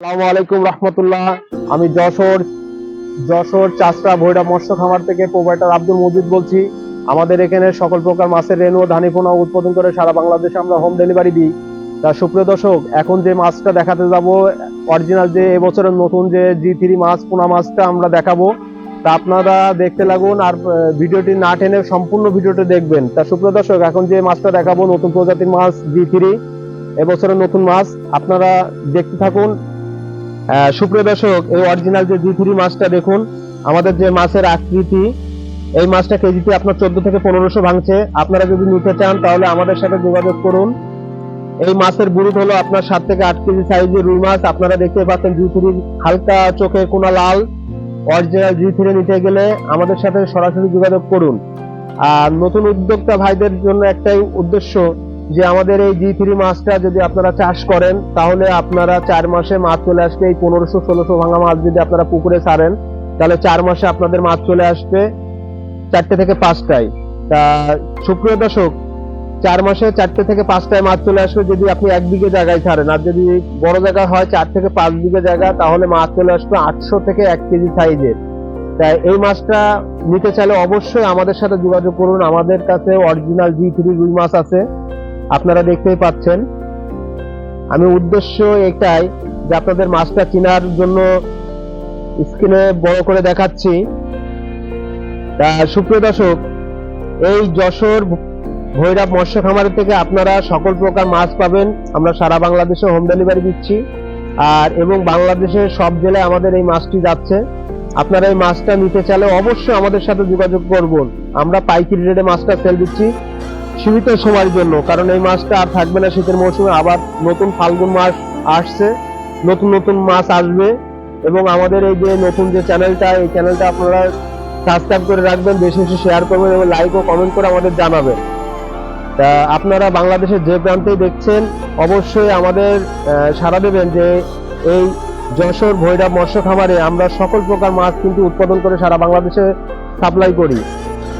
আসসালামু আলাইকুম রহমতুল্লাহ। আমি যশোর যশোর চাষটা ভৈরব মৎস্য খামার থেকে প্রোভাইডার আব্দুল মজিদ বলছি। আমাদের এখানে সকল প্রকার মাছের রেণু ধানি পোনা উৎপাদন করে সারা বাংলাদেশে আমরা হোম ডেলিভারি দিই। তা সুপ্রিয় দর্শক, এখন যে মাছটা দেখাতে যাব, অরিজিনাল যে এবছরের নতুন যে জি থ্রি মাছ, পোনা মাছটা আমরা দেখাবো, তা আপনারা দেখতে লাগুন আর ভিডিওটি না টেনে সম্পূর্ণ ভিডিওটি দেখবেন। তা সুপ্রিয় দর্শক, এখন যে মাছটা দেখাবো, নতুন প্রজাতির মাছ জি থ্রি, এবছরের নতুন মাছ, আপনারা দেখতে থাকুন। সুপ্রিয় দর্শক, এই অরিজিনাল যে জি থ্রি মাছটা দেখুন, আমাদের যে মাছের আকৃতি, এই মাছটা কেজিতে আপনার চোদ্দ থেকে পনেরোশো ভাঙছে। আপনারা যদি নিতে চান, তাহলে আমাদের সাথে যোগাযোগ করুন। এই মাছের বুরুট হলো আপনার সাত থেকে আট কেজি সাইজের রুই মাছ। আপনারা দেখতে পাচ্ছেন জি থ্রি হালকা চোখে কোনা লাল। অরিজিনাল জি থ্রি নিতে গেলে আমাদের সাথে সরাসরি যোগাযোগ করুন। আর নতুন উদ্যোক্তা ভাইদের জন্য একটাই উদ্দেশ্য যে আমাদের এই জি থ্রি মাছটা যদি আপনারা চাষ করেন, তাহলে আপনারা চার মাসে মাছ চলে আসবে। এই পনেরোশো, ষোলোশো ভাঙা মাছ যদি আপনারা পুকুরে ছাড়েন তাহলে চার মাসে আপনাদের মাছ চলে আসবে চারটে থেকে পাঁচটায়। তা সুপ্রিয় দর্শক, চার মাসে চারটে থেকে পাঁচটায় মাছ চলে আসবে যদি আপনি এক বিঘে জায়গায় ছাড়েন আর যদি বড় জায়গা হয় চার থেকে পাঁচ বিঘে জায়গা, তাহলে মাছ চলে আসবে আটশো থেকে এক কেজি সাইজের। তাই এই মাছটা নিতে চাইলে অবশ্যই আমাদের সাথে যোগাযোগ করুন। আমাদের কাছে অরিজিনাল জি থ্রি রুই মাছ আছে। আপনারা দেখতেই পাচ্ছেন। আমি উদ্দেশ্য এটাই যে আপনাদের মাছটা কেনার জন্য স্ক্রিনে বড় করে দেখাচ্ছি। সুপ্রিয় দর্শক, এই যশোর ভৈরব মৎস্য খামার থেকে আপনারা সকল প্রকার মাছ পাবেন। আমরা সারা বাংলাদেশে হোম ডেলিভারি দিচ্ছি। আর এবং বাংলাদেশের সব জেলায় আমাদের এই মাছটি যাচ্ছে। আপনারা এই মাছটা নিতে চাইলে অবশ্যই আমাদের সাথে যোগাযোগ করবেন আমরা পাইকারি রেটে মাছটা সেল দিচ্ছি। সীমিত সময়ের জন্য, কারণ এই মাছটা আর থাকবে না শীতের মৌসুমে। আবার নতুন ফাল্গুন মাস আসছে, নতুন নতুন মাছ আসবে। এবং আমাদের এই যে নতুন যে চ্যানেলটা এই চ্যানেলটা আপনারা সাবস্ক্রাইব করে রাখবেন, বেশি বেশি শেয়ার করবেন এবং লাইক ও কমেন্ট করে আমাদের জানাবেন। তা আপনারা বাংলাদেশের যে প্রান্তেই দেখছেন, অবশ্যই আমাদের সাড়া দেবেন যে এই যশোর ভৈরব মৎস্য খামারে আমরা সকল প্রকার মাছ কিন্তু উৎপাদন করে সারা বাংলাদেশে সাপ্লাই করি।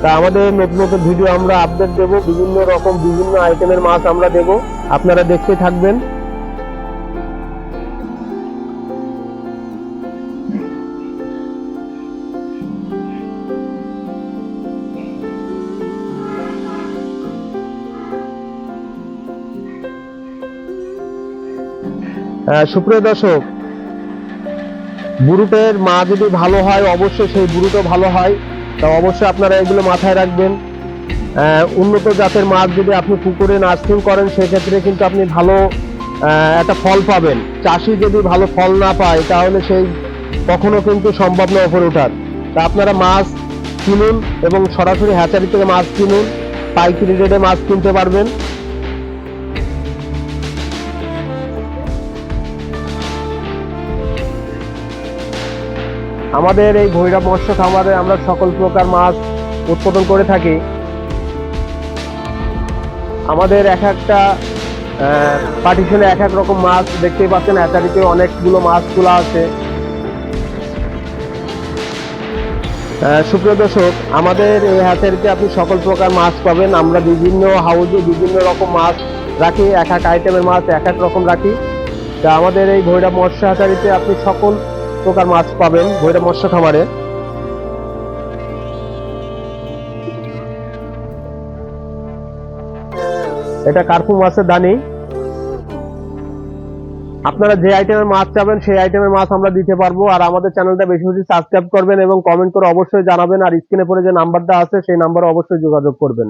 তা আমাদের নতুন নতুন ভিডিও আমরা আপডেট দেব, বিভিন্ন রকম, বিভিন্ন আইটেমের মাছ আমরা দেব। আপনারা দেখতে থাকবেন। সুপ্রিয় দর্শক, বুরুটের মা যদি ভালো হয়, অবশ্যই সেই বুরুটও ভালো হয়। তা অবশ্যই আপনারা এগুলো মাথায় রাখবেন। উন্নত জাতের মাছ যদি আপনি পুকুরে নার্সিং করেন, সেক্ষেত্রে কিন্তু আপনি ভালো একটা ফল পাবেন। চাষি যদি ভালো ফল না পায়, তাহলে সেই কখনো কিন্তু সম্ভব না ওপরে ওঠার। তা আপনারা মাছ কিনুন এবং সরাসরি হ্যাচারি থেকে মাছ কিনুন, পাইকারি রেটে মাছ কিনতে পারবেন। আমাদের এই ভৈরব মৎস্য খামারে আমরা সকল প্রকার মাছ উৎপাদন করে থাকি। আমাদের এক একটা পার্টিশনে এক এক রকম মাছ দেখতেই পাচ্ছেন অ্যাচারিতে অনেকগুলো মাছ তোলা আছে। সুপ্রিয় দর্শক, আমাদের এই হ্যাচারিতে আপনি সকল প্রকার মাছ পাবেন। আমরা বিভিন্ন হাউজে বিভিন্ন রকম মাছ রাখি, এক এক আইটেমের মাছ এক এক রকম রাখি। তা আমাদের এই ভৈরব মৎস্য হ্যাচারিতে আপনি সকল প্রকার মাছ পাবেন ভৈরব মৎস্য খামারে। এটা কার্পু মাছের দানি। আপনারা যে আইটেমের মাছ চাবেন, সেই আইটেমের মাছ আমরা দিতে পারব। আর আমাদের চ্যানেলটা বেশি বেশি সাবস্ক্রাইব করবেন এবং কমেন্ট করে অবশ্যই জানাবেন। আর স্ক্রিনে পরে যে নাম্বারটা আছে, সেই নাম্বারে অবশ্যই যোগাযোগ করবেন।